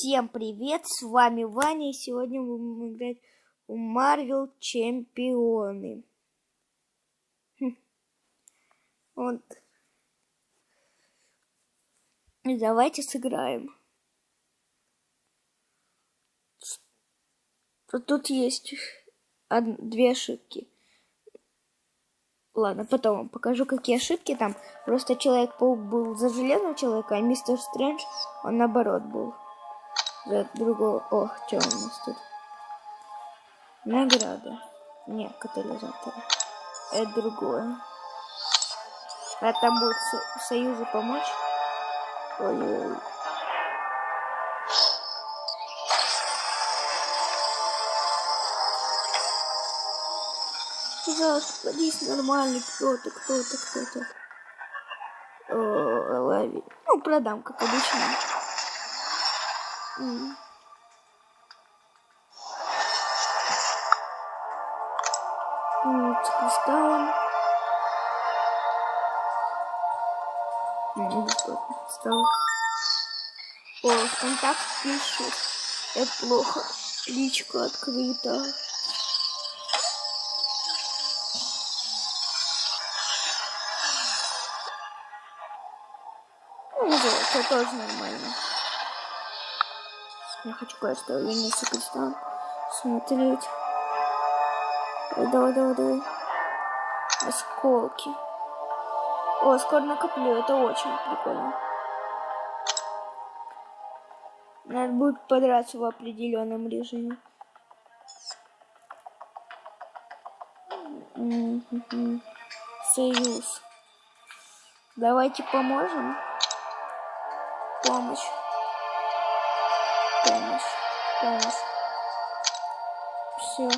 Всем привет, с вами Ваня, и сегодня мы будем играть в Марвел Чемпионы. Хм. Вот. Давайте сыграем. Тут есть две ошибки. Ладно, потом вам покажу, какие ошибки там. Просто Человек-паук был за железного человека, а Мистер Стрэндж, он наоборот был. За другого... О, что у нас тут? Награда. Нет, катализатор. Это другое. А там будет со- Союзу помочь? Ой-ой-ой. Пожалуйста, садись нормальный кто-то, кто-то, кто-то. Лови. Ну, продам, как обычно. Кристаллом. М, бесплатно кристалл. О, контакт пишут. Это плохо. Личка открыта. Ну, это тоже нормально. Я хочу кое-что я не кристалл смотреть. Ой, давай, давай, давай. Осколки. О, скоро накоплю, это очень прикольно. Надо будет подраться в определенном режиме. Союз. Давайте поможем. Помощь. Помощь. Все.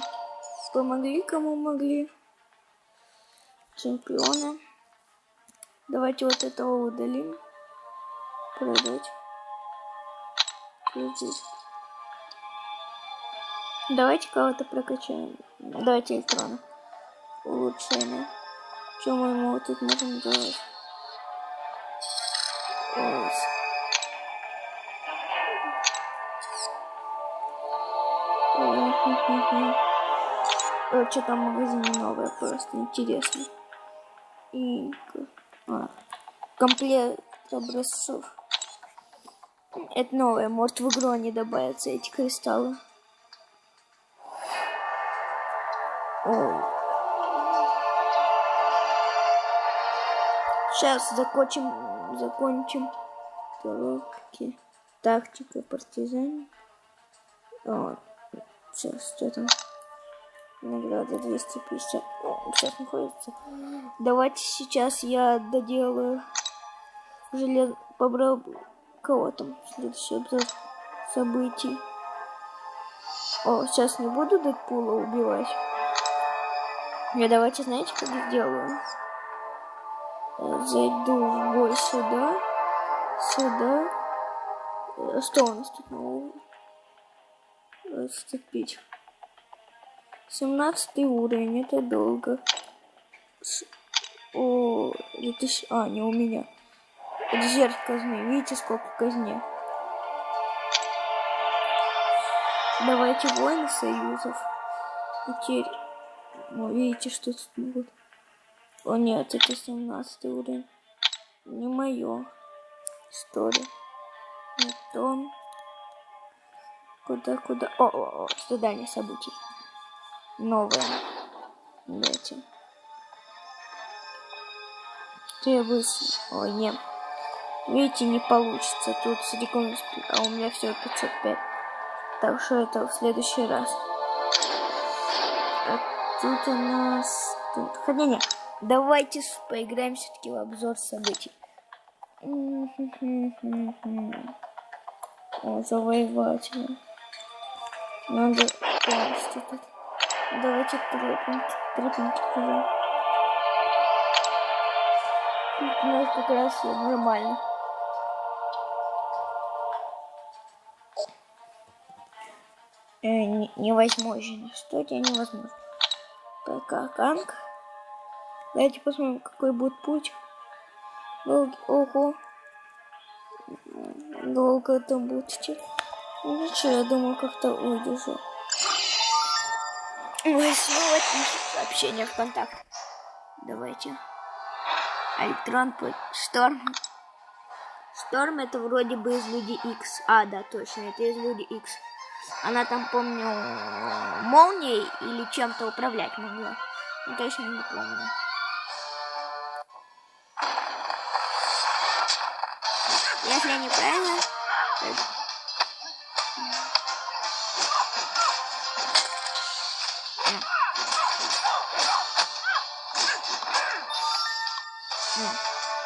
Помогли, кому могли. Чемпионы. Давайте вот этого удалим. Продать. Крутить. Давайте кого-то прокачаем. Давайте электрона. Улучшение. Что мы ему тут можем делать? Что там в магазине новое, просто интересно. И а, комплект образцов. Это новое, может в игру не добавятся эти кристаллы. Ой. Сейчас закончим, закончим коробки. Тактика партизан. Вот. Сейчас, что там? Награда 250. О, сейчас находится. Давайте сейчас я доделаю желез... Побрал кого там? Следующий обзор событий. О, сейчас не буду Дэдпула убивать. Я давайте, знаете, как сделаю? Э, Зайду в бой сюда. Сюда. Э, Что у нас тут нового? Отступить. 17 уровень, это долго. С- О, 2000... А, не у меня. Резерв казны. Видите, сколько казне? Давайте войны союзов. Теперь... Ну, видите, что тут будет? О, нет, это 17 уровень. Не мое. История. Не то. Куда, куда? О, о, о, задание событий. Новое. Давайте. Требуется... Ой, нет. Видите, не получится. Тут с рекомендацией, а у меня все 505. Так что это в следующий раз. А тут у нас... Тут... Хотя нет. Давайте поиграем все-таки в обзор событий. Завоеватель. Надо полностью тут. Давайте трепнуть. Трепнуть уже. Тут у нас как раз нормально. Э, не- невозможно. Что это невозможно? ПК Канг. Давайте посмотрим, какой будет путь. Долгий. Ого. Долго это будет. Ничего, я думал, как-то выдержу. Ой, снова пишет в контакт. Давайте. Электрон Шторм. Шторм это вроде бы из Люди X. А, да, точно, это из Люди X. Она там, помню, молнией или чем-то управлять могла. Ну, точно не помню. Если я неправильно...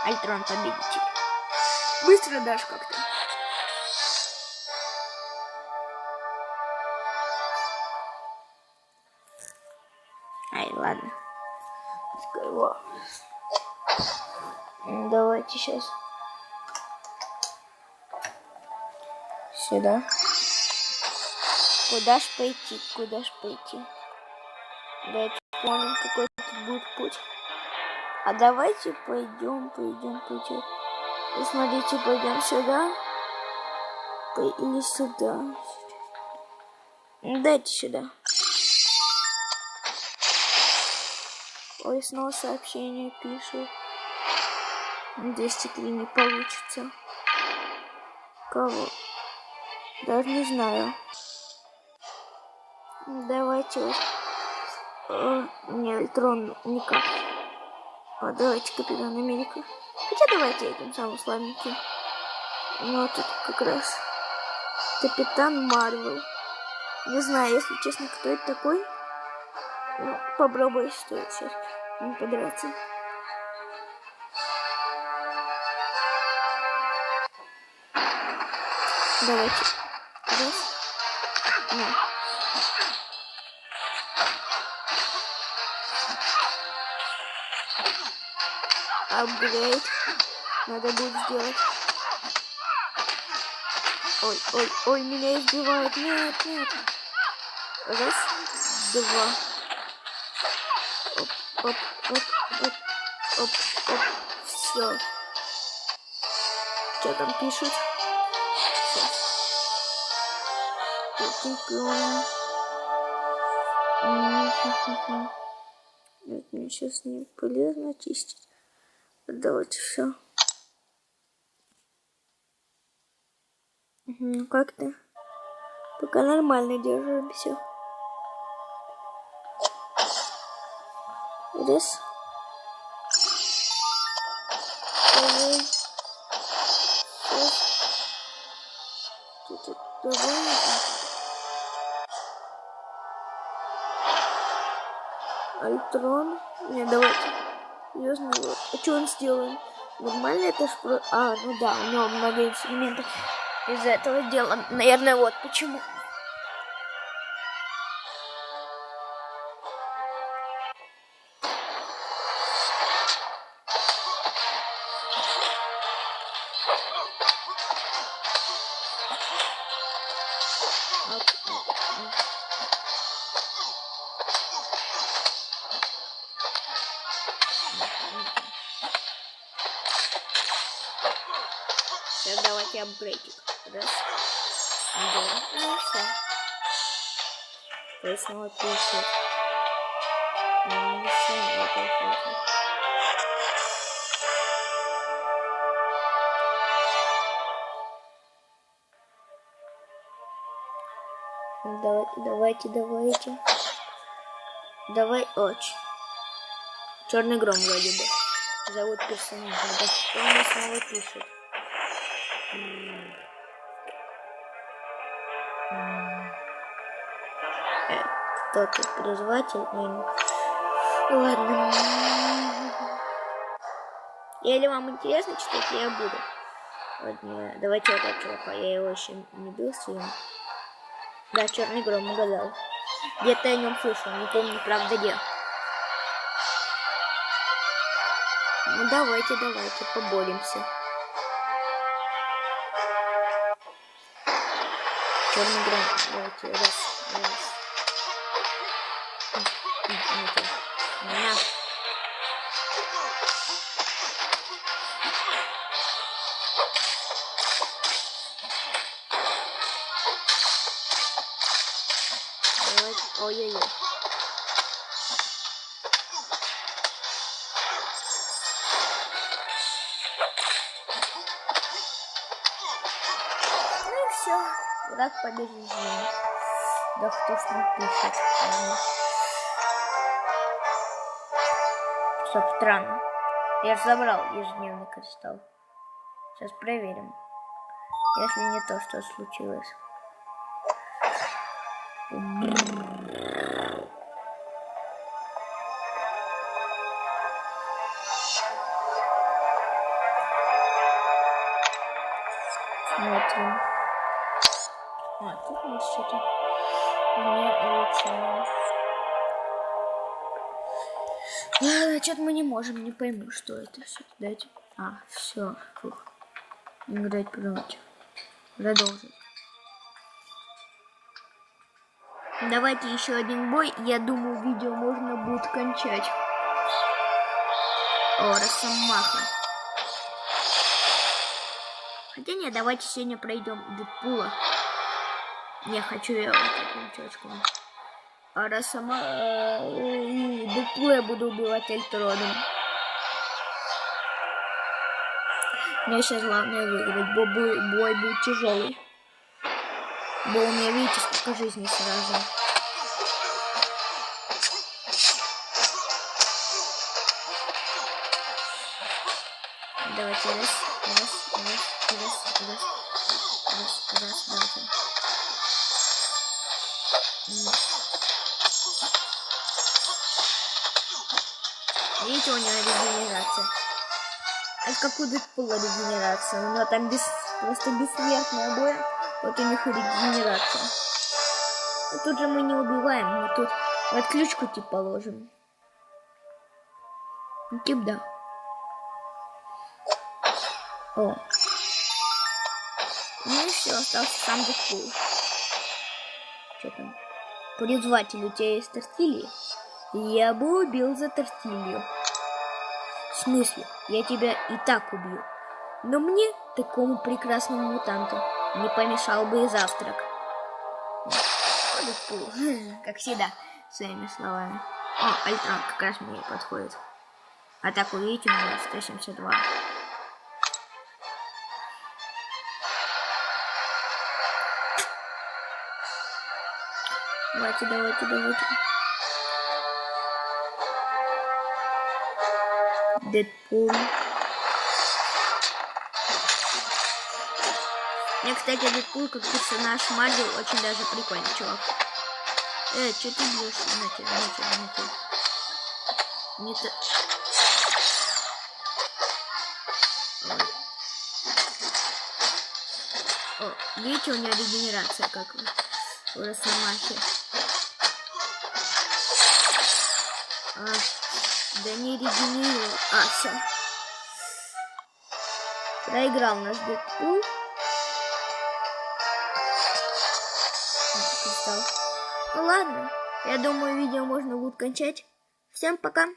Альтрон победитель. Быстро дашь как-то. Ай, ладно. Скоро. Давайте сейчас. Сюда. Куда ж пойти? Куда ж пойти? Давайте вспомним, какой тут будет путь. А давайте пойдем, пойдем, пойдем. И смотрите, пойдем сюда. Или сюда. Дайте сюда. Ой, снова сообщение пишут. 203 не получится. Кого? Даже не знаю. Давайте. Э, не, электрон никак. А, давайте Капитан Америка. Хотя давайте этим самым слабеньким. А тут как раз Капитан Марвел. Не знаю, если честно, кто это такой. Ну, попробую, стоит сейчас не подраться. Давайте. Раз. На. Апгрейд надо будет сделать. Ой, ой, ой, меня избивают. Нет, нет. Раз, два. Оп, оп, оп, оп, оп, оп. Все. Что там пишут? Сейчас. Чемпион. Нет, мне сейчас не полезно чистить. Давайте все. Ну как ты? Пока нормально держимся. Раз. Давай. Тут давай. Альтрон. Не, давайте. Серьезно. А что он сделал? Нормально это ж про... А, ну да, у него много инструментов из этого дела. Наверное, вот почему. Давайте апгрейдик. Раз. Два. Ну все. То есть снова пишет. Ну, все, это. Давайте, давайте, давайте. Давай, очень. Черный гром вроде бы. Зовут персонажа. Да что он снова пишет? Кто тут призыватель? Ладно. Или вам интересно читать, я буду. Вот, не, давайте этого чувака. Я его еще не бил своим. Да, черный гром угадал. Где-то о нем слышал, не помню, правда, где. Ну давайте, давайте, поборемся. Canımı gram. Evet, evet, evet. Ya. Evet, oy oy oy. Враг побежден. Да кто ж там пишет? Стоп, странно. Я же забрал ежедневный кристалл. Сейчас проверим. Если не то, что случилось. Смотрим. А, тут вот что-то не улучшено. Ладно, что-то мы не можем, не пойму, что это все. Дайте. А, все. Фух. Играть против. Продолжить. Давайте еще один бой. Я думаю, видео можно будет кончать. О, Росомаха. Хотя нет, давайте сегодня пройдем Дэдпула. Не хочу я вот этим чечком. А Росома... Дэдпула я буду убивать Эльтроном. Мне сейчас главное выиграть, бо бой, бой будет тяжелый. Бо у меня, видите, сколько жизней сразу. Давайте раз, раз, раз, раз, раз, раз, Видите, у него регенерация. А как у Дэдпула регенерация? У него там без, просто бессмертная боя. Вот у них регенерация. А тут же мы не убиваем, мы тут в отключку типа положим. Ну, тип да. О. Ну и все, остался сам Дэдпул. Что там? Призватель, у тебя есть тортильи? Я бы убил за тортилью. В смысле? Я тебя и так убью. Но мне, такому прекрасному мутанту, не помешал бы и завтрак. Как всегда, своими словами. О, Альтрон как раз мне подходит. А так увидите, у меня 172. Давайте, давайте, давайте. Дэдпул. Мне, кстати, Дэдпул как персонаж Марвел очень даже прикольный, чувак. Э, что ты бьешь? На тебя, на тебя, на тебя. Не то... О, видите, у него регенерация как у Росомахи. А, да не регенерирую. А, все. Проиграл наш Дэдпул. Ну ладно, я думаю, видео можно будет кончать. Всем пока.